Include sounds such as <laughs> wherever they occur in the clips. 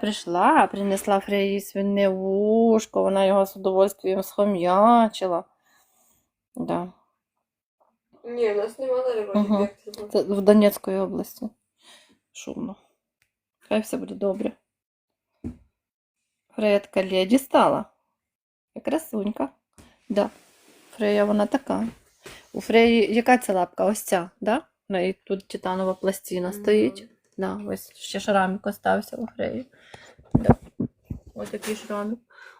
прийшла, принесла Фреї свине вушко, вона його з удовольствием схом'ячила. Да. Ні, у нас немає риби. Мгм. Це в Донецької області. Шумно. Хай все буде добре. Фрея така леді стала. І красунька. Да. Фрея вона така. У Фреї яка ця лапка? Ось ця, да? У неї тут титанова пластина стоїть. Да, ось ще шрамик остався у Фреї. Да. Ось такий шрамик.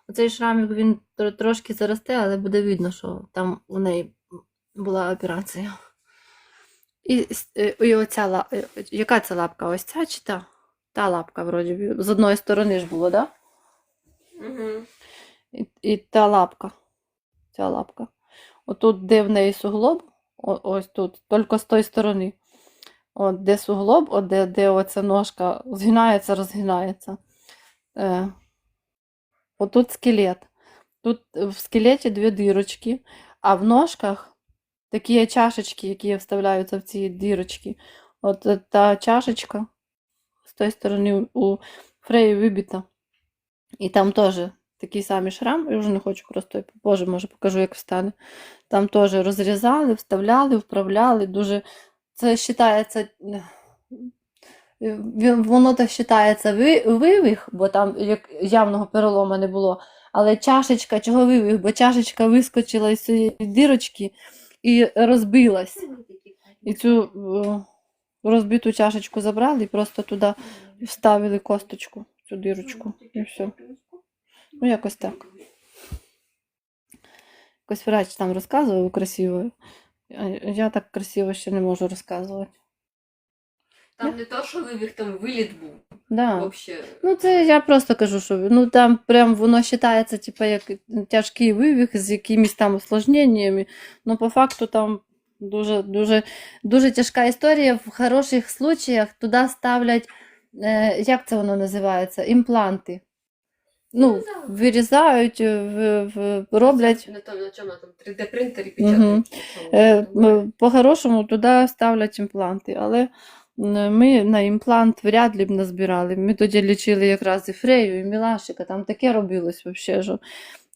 Оцей шрамик він трошки заросте, але буде видно, що там у неї була операція. І, е, і оця е, яка це лапка? Ось ця чи та? Та лапка, вроді, з одної сторони ж було, так? Да? Угу. І, і та лапка. Ця лапка. Отут, де в неї суглоб, ось тут, тільки з тої сторони. От де суглоб, от де, де оця ножка згинається, розгинається. Е, отут скелет. Тут в скелеті дві дирочки, а в ножках такі чашечки, які вставляються в ці дірочки. От е, та чашечка з тої сторони у Фреї вибита. І там теж такий самий шрам, я вже не хочу просто, боже, може покажу, як встане. Там теж розрізали, вставляли, вправляли. Дуже це вважається. Воно так вважається ви- вивих, бо там як явного перелому не було. Але чашечка, чого вивих? Бо чашечка вискочила із цієї дірочки і розбилась. І цю е, розбиту чашечку забрали і просто туди вставили косточку, цю дірочку, і все. Ну, якось так. Якось врач там розказував красиво. Я так красиво ще не можу розказувати. Там не то, що вивіг, там виліт був. Да. Вообще. Ну, це я просто кажу, що ну там прям воно вважається, типу, як тяжкий вивих з якимись там осложненнями. Ну, по факту там дуже, дуже, дуже тяжка історія. В хороших случаях туди ставлять, е, як це воно називається? Імпланти. Ну, вирізають, в, в, роблять. На тому, на чому там 3D принтері Мгм. печатають. Е, м, По-хорошому туди ставлять імпланти, але м, ми на імплант вряд ли б назбирали. Ми тоді лічили якраз і Фрею, і Мілашика, там таке робилось взагалі, що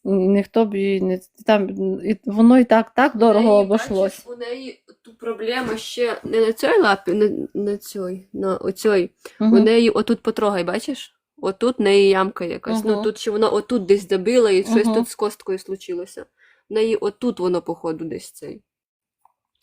ніхто б її не там, і воно і так, так дорого неї, обошлось. бачиш, У неї тут проблема ще не на цій лапі, на, на цій, на оцій. У Мгм. неї отут потрогай, бачиш? Отут в неї ямка якась. Ну тут ще вона отут десь забила і щось Мгм. тут з косткою случилося. В неї отут воно, походу, десь цей.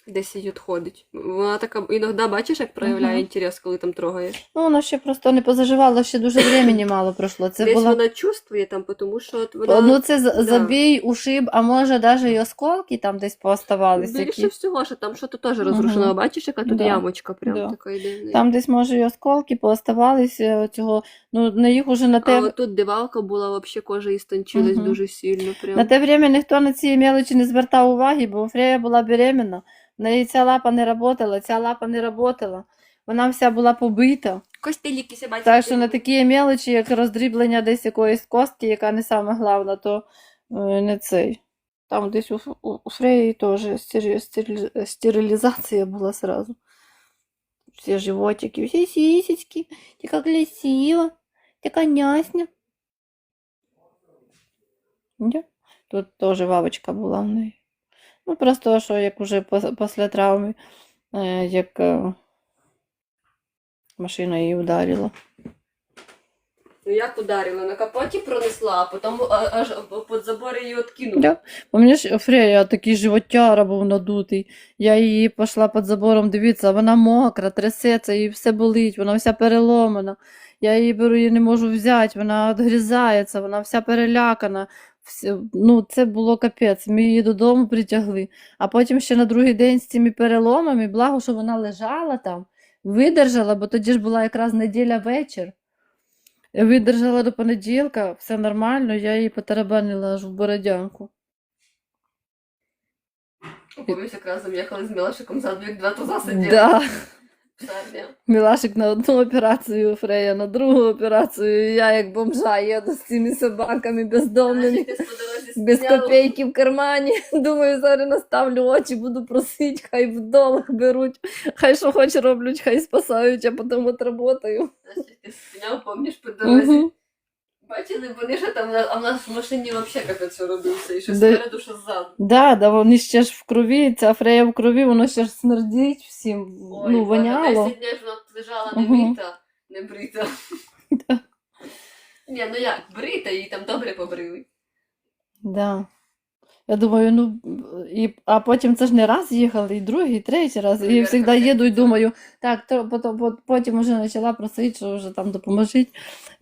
Десь її ходить. Вона така іноді бачиш, як проявляє Мгм. інтерес, коли там трогаєш. Ну, воно ще просто не позаживало, ще дуже времени мало пройшло. Це десь було... вона чувствує там, тому що от вона Ну, це за- да. забій, ушиб, а може навіть і осколки там десь пооставались. більше Які... всього, що там щось теж Мгм. розрушено. Бачиш, яка тут Да. ямочка прям Да. така неї. Там десь, може, і осколки пооставалися цього. Ну, на їх уже на А те. отут девалка була, вообще кожа істончилась Мгм. дуже сильно. Прям. На те время ніхто на ці мелочі не звертав уваги, бо Фрея була беременна. Неї ця лапа не работала, ця лапа не работала. Вона вся була побита. Костеліки ся бачиш. Так що на такі мелочі, як роздріблення десь якоїсь костки, яка не саме головна, то е, не цей. Там десь у, у, у Фреї теж стері- стері- стерилізація була сразу. Всі животики, всі сісечки, така красива, така нясня. Тут теж вавочка була в неї. Ну, просто що як уже після травми, е, як е, машина її ударила. Ну як ударила? На капоті пронесла, а потім аж під забор її откинула. Да. Помніш, Фрея такий животяра був надутий. Я її пішла під забором дивитися, вона мокра, трясеться, їй все болить, вона вся переломана. Я її беру, її не можу взяти, вона відгрізається, вона вся перелякана. Ну, це було капець. Ми її додому притягли. А потім ще на другий день з цими переломами, благо, що вона лежала там, видержала, бо тоді ж була якраз неділя вечір. Видержала до понеділка, все нормально, я її потарабанила аж в бородянку. Помніш, якраз там їхали з Мілашиком за як два туза сиділи. Да. Мілашик на одну операцію, Фрея на другу операцію, і я як бомжа їду з цими собаками бездомними. Без копійки в кармані. <laughs> Думаю, зараз наставлю очі, буду просити, хай в долг беруть, хай що хоч роблять, хай спасають, а потім отработаю. Значить, ти зняв, помніш по дорозі. Бачили, вони ж там, а в нас в машині взагалі капець робився, і що Да. спереду, що ззаду. Да, да, вони ще ж в крові, ця фрея в крові, воно ще ж смердить всім, Ой, ну, воняло. 10 днів вона лежала не Мгм. брита, не брита. <laughs> Ні, ну як, брита, її там добре побрили. Да. Я думаю, ну, і, а потім це ж не раз їхали, і другий, і третій раз. І завжди їду і думаю, так, то, потім, пот- потім вже почала просити, що вже там допоможіть.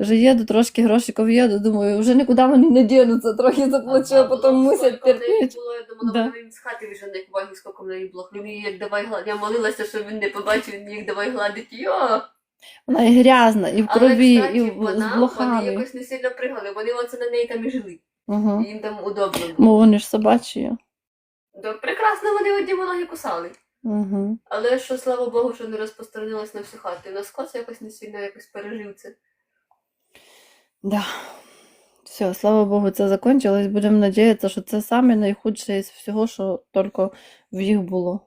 Вже їду, трошки грошиків їду, думаю, вже нікуди вони не дінуться, трохи заплачу, а потім мусять терпіти. я думала, Да. він з хати вижене, як баги, скільки в неї було. Він її як давай гладити. Я молилася, щоб він не побачив, він як давай гладити. Йо! Вона і грязна, і в крові, Але, кстати, і в- з вона, вони якось не сильно пригали, вони оце на неї там і жили. Угу. Їм там удобно було. Ну, вони ж собачі. Да, прекрасно вони одні ноги кусали. Угу. Але що, слава Богу, що не розпространилось на всю хату. І на скос якось не сильно якось пережив це. Да. Все, слава Богу, це закончилось. Будемо надіятися, що це саме найхудше із всього, що тільки в їх було.